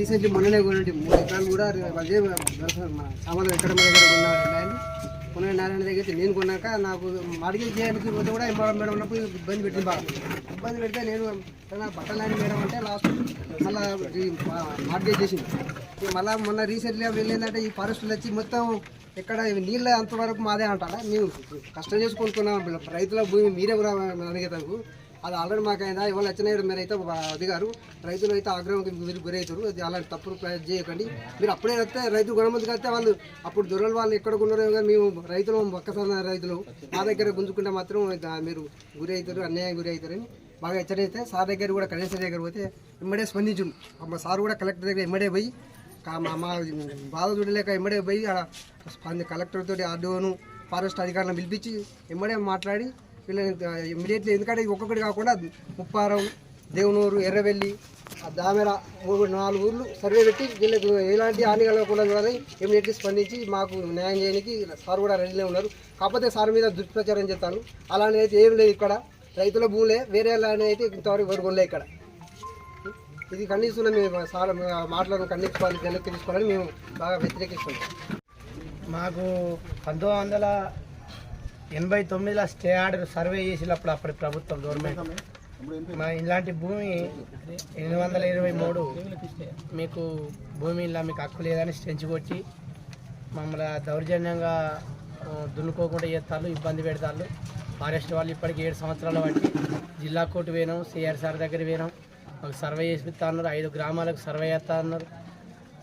Recently మొన్ననే కొనండి మూడు ఎకరాలు కూడా అదే మన సామాన్లు ఎక్కడ మన దగ్గర కొన్న కొన్న నారాయణ దగ్గర అయితే నేను కొన్నాక నాకు మార్కెట్ చేయడానికి పోతే కూడా ఎంఆర్ మేడం ఉన్నప్పుడు ఇబ్బంది పెట్టింది బాగా. ఇబ్బంది పెడితే నేను నా బట్టలు లాంటి మేడం అంటే లాస్ట్ మళ్ళీ మార్కెట్ చేసింది. మళ్ళీ మొన్న రీసెంట్లీ వెళ్ళిందంటే ఈ ఫారెస్టులు వచ్చి మొత్తం ఎక్కడ నీళ్ళ అంతవరకు మాదే అంటారా? మేము కష్టం చేసుకుంటున్నాం. రైతుల భూమి మీరే కూడా అడిగేదానికి. అది ఆల్రెడీ మాకు అయినా ఇవాళ వచ్చినాయి మీరు అయితే అదిగారు. రైతులు అయితే ఆగ్రహం మీరు గురవుతారు అది అలాంటి తప్పులు ప్రయత్నం చేయకండి. మీరు అప్పుడే వస్తే రైతు గుణమంది కడితే వాళ్ళు అప్పుడు దొరలు వాళ్ళు ఎక్కడ ఉన్నారో కానీ మేము రైతులు ఒక్కసారి రైతులు మా దగ్గర గుంజుకుంటే మాత్రం మీరు గురి అవుతారు అన్యాయం గురి అవుతారని బాగా హెచ్చరైతే సార్ దగ్గర కూడా కనీసం దగ్గర పోతే ఇమ్మడే స్పందించు మా సార్ కూడా కలెక్టర్ దగ్గర ఇమ్మడే పోయి మా బాధ చూడలేక ఇమ్మడే పోయి స్పంది కలెక్టర్ తోటి ఆర్డీఓను ఫారెస్ట్ అధికారులను పిలిపించి ఇమ్మడే మాట్లాడి పిల్లలు ఇమ్మీడియట్లీ ఎందుకంటే ఒక్కొక్కటి కాకుండా ముప్పారం దేవునూరు ఎర్రవెల్లి దామెర మూడు నాలుగు ఊర్లు సర్వే పెట్టి వీళ్ళకి ఎలాంటి హాని కలగకుండా చూడాలి ఇమ్మీడియట్లీ స్పందించి మాకు న్యాయం చేయడానికి సార్ కూడా రెడీలో ఉన్నారు. కాకపోతే సార్ మీద దుష్ప్రచారం చేస్తాను అలాంటిది అయితే ఏం లేదు ఇక్కడ. రైతుల భూములే వేరే ల్యాండ్ అయితే ఇంతవరకు ఎవరు కొనలే ఇక్కడ. ఇది ఖండిస్తున్నాం మేము సార్ మాటలను ఖండించుకోవాలి వెనక్కి తీసుకోవాలని మేము బాగా వ్యతిరేకిస్తున్నాం. మాకు పంతొమ్మిది వందల ఎనభై తొమ్మిదిలో స్టే ఆర్డర్ సర్వే చేసినప్పుడు అప్పటి ప్రభుత్వం గవర్నమెంట్ మా ఇలాంటి భూమి ఎనిమిది వందల ఇరవై మూడు మీకు భూమి ఇలా మీకు హక్కు లేదని స్టెంచి కొట్టి మమ్మల్ని దౌర్జన్యంగా దున్నుకోకుండా చేస్తారు ఇబ్బంది పెడతారు. ఫారెస్ట్ వాళ్ళు ఇప్పటికి ఏడు సంవత్సరాల బట్టి జిల్లా కోర్టు పోయినాం సిఆర్ సార్ దగ్గర పోయినాం. మాకు సర్వే ఇస్తా అన్నారు ఐదు గ్రామాలకు సర్వే చేస్తా అన్నారు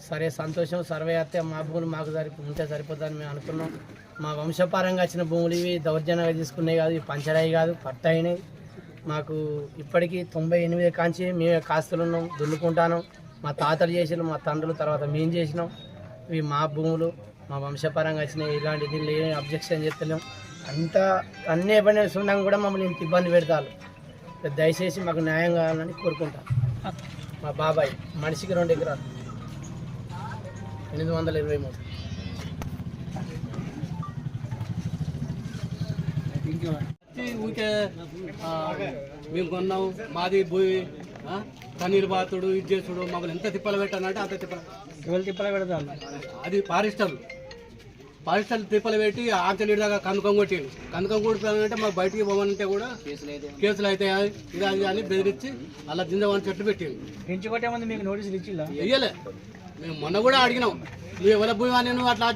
సరే సంతోషం సర్వే అయితే మా భూములు మాకు సరి ఉంటే సరిపోతుందని మేము అనుకున్నాం. మా వంశపారంగా వచ్చిన భూములు ఇవి దౌర్జన్యంగా తీసుకున్నాయి కాదు ఇవి పంచరాయి కాదు పట్ట మాకు ఇప్పటికీ తొంభై ఎనిమిది కాంచి మేమే కాస్తులు ఉన్నాం దున్నుకుంటాను మా తాతలు చేసిన మా తండ్రులు తర్వాత మేము చేసినాం. ఇవి మా భూములు మా వంశపరంగా వచ్చినాయి ఇలాంటి లేని అబ్జెక్షన్ చేస్తలేం. అంతా అన్ని ఇబ్బంది ఉండగా కూడా మమ్మల్ని ఇంత ఇబ్బంది పెడతారు. దయచేసి మాకు న్యాయం కావాలని కోరుకుంటాం. మా బాబాయ్ మనిషికి రెండు ఎకరాలు. ఎనిమిది వందల ఇరవై మూడు ఊరికే మేము కొన్నాం మాది భూమి ఆ, కన్నీరు బాతుడు ఇది చేసుడు మమ్మల్ని ఎంత తిప్పలు పెట్టానంటే అంత తిప్పలు తిప్పలు పెడతాను అది పారిస్టర్లు పారిస్టర్లు తిప్పలు పెట్టి ఆంచలీడి దాకా కనుకం కొట్టిండు. కనుకం కొడుతానంటే మాకు బయటికి పోవాలంటే కూడా కేసులు అయితే ఇది అది అని బెదిరించి అలా జిందవాని చెట్లు పెట్టిండు. పెంచి కొట్టే ముందు మీకు నోటీసులు ఇచ్చిల్లా? వెయ్యలే మేము మొన్న కూడా అడిగినాం. నువ్వు ఎవరి భూమి అని నువ్వు అట్లా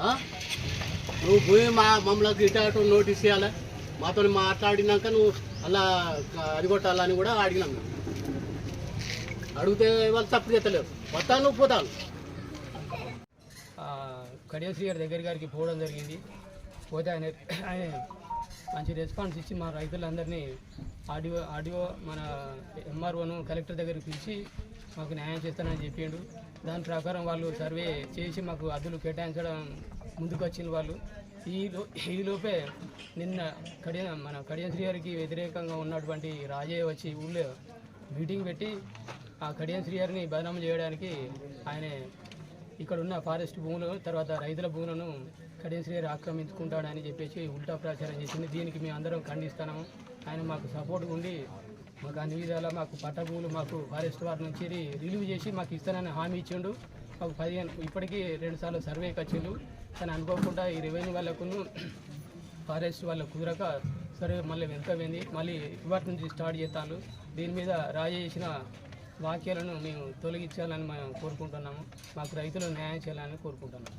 ఆ? నువ్వు భూమి మా మమ్మల్ని ఇటు నోటీస్ ఇవ్వాలి మాతో మాట్లాడినాక నువ్వు అలా అది కొట్టాలని కూడా అడిగినాం మేము. అడిగితే వాళ్ళు తప్పు చేస్తలేరు. వస్తాను నువ్వు పోతాను. కడియశ్రీ గారి దగ్గర గారికి పోవడం జరిగింది. పోతే ఆయన ఆయన మంచి రెస్పాన్స్ ఇచ్చి మా రైతులందరినీ ఆడియో ఆడియో మన ఎంఆర్ఓను కలెక్టర్ దగ్గరికి పిలిచి మాకు న్యాయం చేస్తానని చెప్పిండు. దాని ప్రకారం వాళ్ళు సర్వే చేసి మాకు అద్దులు కేటాయించడం ముందుకు వచ్చిన వాళ్ళు. ఈ ఈలోపే ఈ లోపే నిన్న కడియ మన కడియంశ్రీ గారికి వ్యతిరేకంగా ఉన్నటువంటి రాజయ్య వచ్చి ఊళ్ళో మీటింగ్ పెట్టి ఆ కడియం గారిని బదనామం చేయడానికి ఆయన ఇక్కడ ఉన్న ఫారెస్ట్ భూములు తర్వాత రైతుల భూములను కడియం ఆక్రమించుకుంటాడని చెప్పేసి ఉల్టా ప్రచారం చేసింది. దీనికి మేము అందరం ఖండిస్తున్నాము. ఆయన మాకు సపోర్ట్ ఉండి మాకు అన్ని విధాలా మాకు పట్ట భూములు మాకు ఫారెస్ట్ వారి నుంచి రిలీవ్ చేసి మాకు ఇస్తానని హామీ ఇచ్చిండు. మాకు పదిహేను ఇప్పటికీ రెండు సార్లు సర్వేకి వచ్చిండు కానీ అనుకోకుండా ఈ రెవెన్యూ వాళ్ళకును ఫారెస్ట్ వాళ్ళకు కుదరక సరే మళ్ళీ వెనుకపోయింది మళ్ళీ ఇవాటి నుంచి స్టార్ట్ చేస్తాను దీని మీద రాజీ చేసిన వాక్యాలను మేము తొలగించాలని మేము కోరుకుంటున్నాము. మాకు రైతులు న్యాయం చేయాలని కోరుకుంటున్నాము.